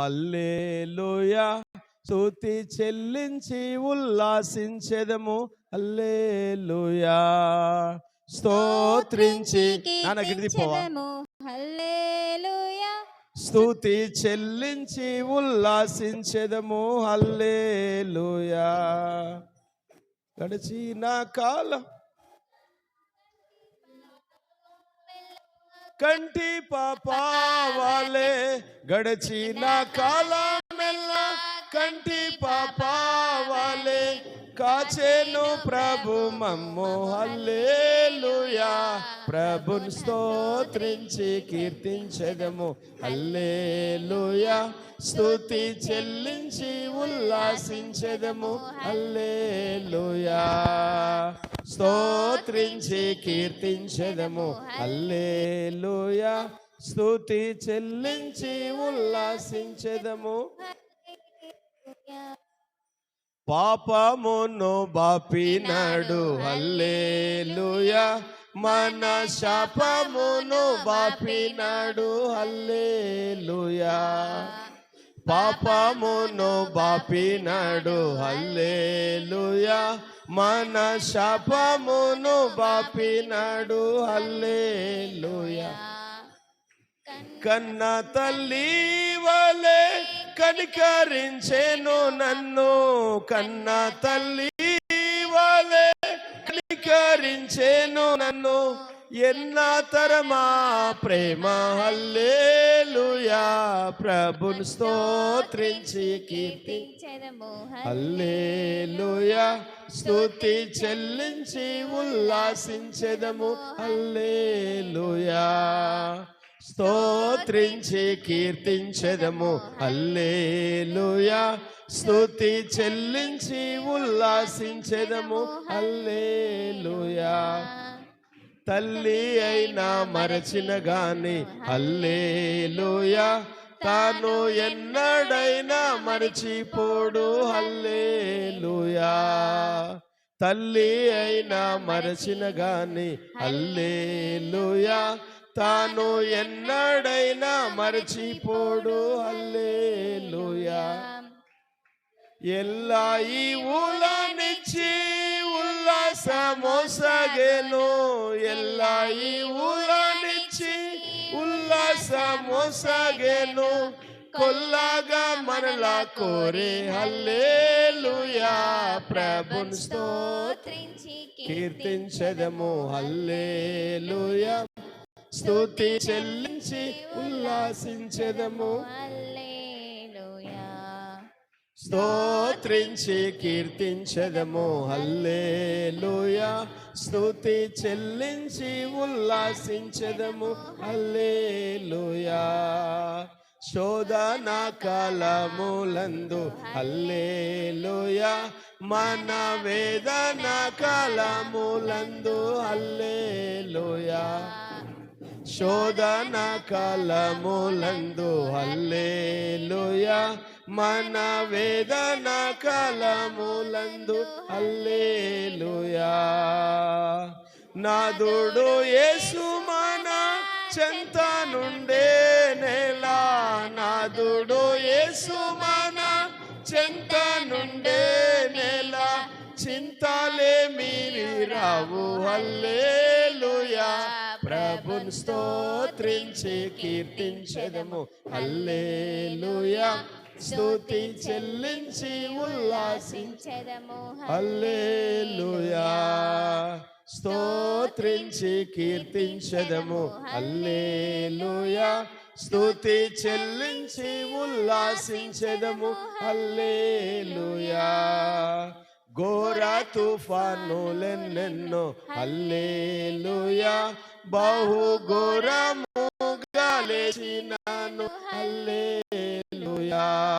అల్లేలుయా స్తుతి చెల్లించి ఉల్లాసించెదము. అల్లేలుయా స్తోత్రించి. స్తుతి చెల్లించి ఉల్లాసించెదము. హల్లేలుయా. గడిచిన కాలం. కంటి పాపావాలే గడిచిన కాలమెల్లా కంటి పాపావాలే. కాచేను ప్రభు మమ్ము. హల్లేలుయా. ప్రభుని స్తోత్రించి కీర్తించదము. హల్లేలుయా. స్తుతి చెల్లించి ఉల్లాసించదము. హల్లేలుయా. స్తోత్రించి కీర్తించదము. హల్లేలుయా. స్తుతి చెల్లించి ఉల్లాసించదము. పాపమును బాపినాడు. హల్లేలుయా. మన శాపమును బాపినాడు. హల్లేలుయా. పాపమును బాపినాడు. హల్లేలుయా. మన శాపమును బాపినాడు. హల్లేలుయా. కన్న తల్లి వలె కనికరించేను నన్ను కన్న తల్లి వాలే కనికరించేను నన్ను ఎన్న తరమా ప్రేమ. హల్లేలుయా. ప్రభుని స్తోత్రించి కీర్తి. కీర్తించెదము. హల్లేలుయా. స్తుతి చెల్లించి ఉల్లాసించెదము. హల్లేలుయా. స్తోత్రించి కీర్తించెదము. అల్లేలుయా స్తుతి చెల్లించి ఉల్లాసించెదము. అల్లేలుయా తల్లి అయినా మరచిన గాని అల్లేలుయా తాను ఎన్నడైనా మరచిపోడు. అల్లేలుయా తల్లి అయినా మరచిన గాని అల్లేలుయా తాను ఎన్నడైనా మరచిపోడు హల్లేలుయా ಎಲ್ಲ ಈ ಊಲನಿಚ್ಚಿ ఉల్లాసమోసగెను ಎಲ್ಲ ఈ ఊలనిచ్చి ఉల్లాసమోసగెను కొల్లగా మనలా కోరే హల్లేలుయా ప్రభుని స్తోత్రించి స్తోత్రించి కీర్తించదము హల్లేలుయా స్తుతి చెల్లించి ఉల్లాసించదము. స్తోత్రించి కీర్తించదము. హల్లేలుయా. స్తుతి చెల్లించి ఉల్లాసించదము. హల్లేలుయా. శోధన కాలములందు హల్లేలుయా. మన వేదన కాలములందు హల్లేలుయా. శోధన కలములందు హల్లేలుయా. మన వేదన కాలములందు హల్లేలుయా. నాదుడు యేసు మన చెంత నుండే నేలా. నాదుడు యేసు మన చెంత నుండే నేలా. చింతలే మీరి రావు హల్లేలుయా. ప్రభుని స్తోత్రించి కీర్తించదము. హల్లేలుయా. స్తుతి చెల్లించి ఉల్లాసించి చించెదము హల్లేలుయా. స్తోత్రించి కీర్తించదము. హల్లేలుయా. స్తుతి చెల్లించి ఉల్లాసించదము. హల్లేలుయా. ఘోర తుఫానులెన్నెన్నో హల్లేలుయా. బహు ఘోరముగా లేచినాను హల్లేలుయా.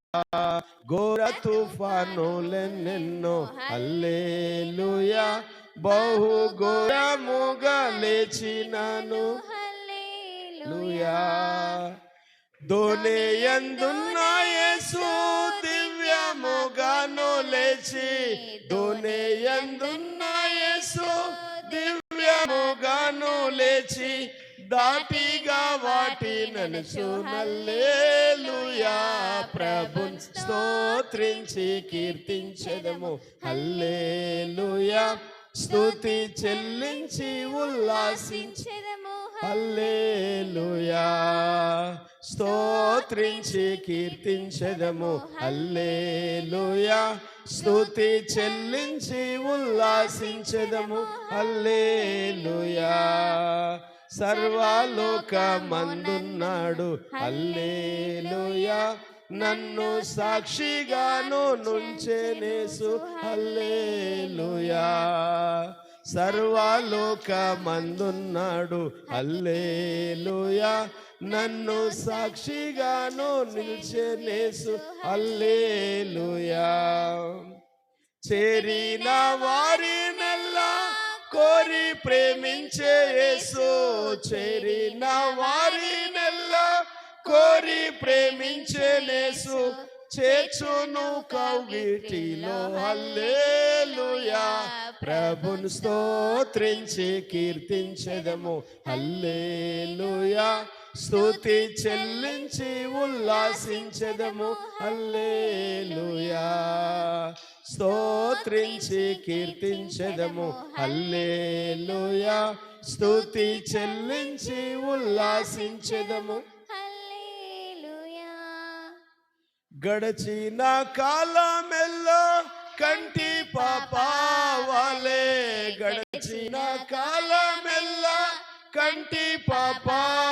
ఘోర తుఫానులెన్నెన్నో హల్లేలుయా. బహు ఘోరముగా లేచినాను హల్లెలూయా. దోనేయందున్న యేసు? లేచి దోనేయందున్న యేసు దివ్యముగాను లేచి దాటిగా వాటి ననుచు హల్లేలుయా ప్రభున్ స్తోత్రించి కీర్తించెదము. హల్లేలుయా. స్తుతి చెల్లించి ఉల్లాసించి. సించెదము హల్లేలుయా. స్తోత్రించి కీర్తించెదము. హల్లేలుయా. స్తుతి చెల్లించి ఉల్లాసించెదము. హల్లేలుయా. సర్వలోకమందున్నాడు. హల్లేలుయా. నన్ను సాక్షిగాను నుంచెనేసు హల్లేలుయా. సర్వలోకమందున్నాడు. హల్లేలుయా. నన్ను సాక్షిగాను నిల్చెనేసు అల్లేలుయా చేరిన వారినల్లా కోరి ప్రేమించే యేసు. చేరిన వారినల్లా కోరి ప్రేమించే యేసు. చేర్చును కవిటిలో హల్లేలుయా. ప్రభును స్తోత్రించి కీర్తించెదము. హల్లేలుయా. స్తుతి చెల్లించి ఉల్లాసించెదము. హల్లేలుయా. స్తోత్రించి కీర్తించెదము. హల్లేలుయా. స్తుతి చెల్లించి ఉల్లాసించెదము. గడచిన కాలమెల్లో కంటి పాపావలే. గడచిన కాలమెల్లా కంటి పాపావలే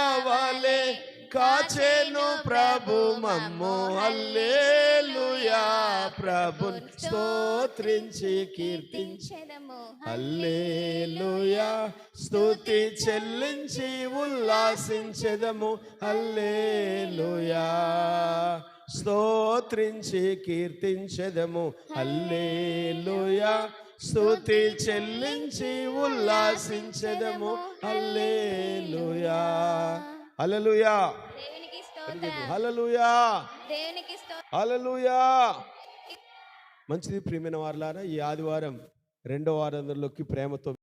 కాచేను ప్రభు మమ్ము. హల్లేలుయా. ప్రభున్ స్తోత్రించి కీర్తించి సించెదము హల్లేలుయా. స్తుతి చెల్లించి ఉల్లాసించెదము. హల్లేలుయా. స్తోత్రించి కీర్తించెదము. హల్లేలుయా. స్తుతి చెల్లించి ఉల్లాసించెదము. హల్లేలుయా. దేవునికి స్తోత్రం. హల్లెలూయా. మంచిది ప్రియమైన వారులారా ఈ ఆదివారం రెండో వారంలోకి ప్రేమతో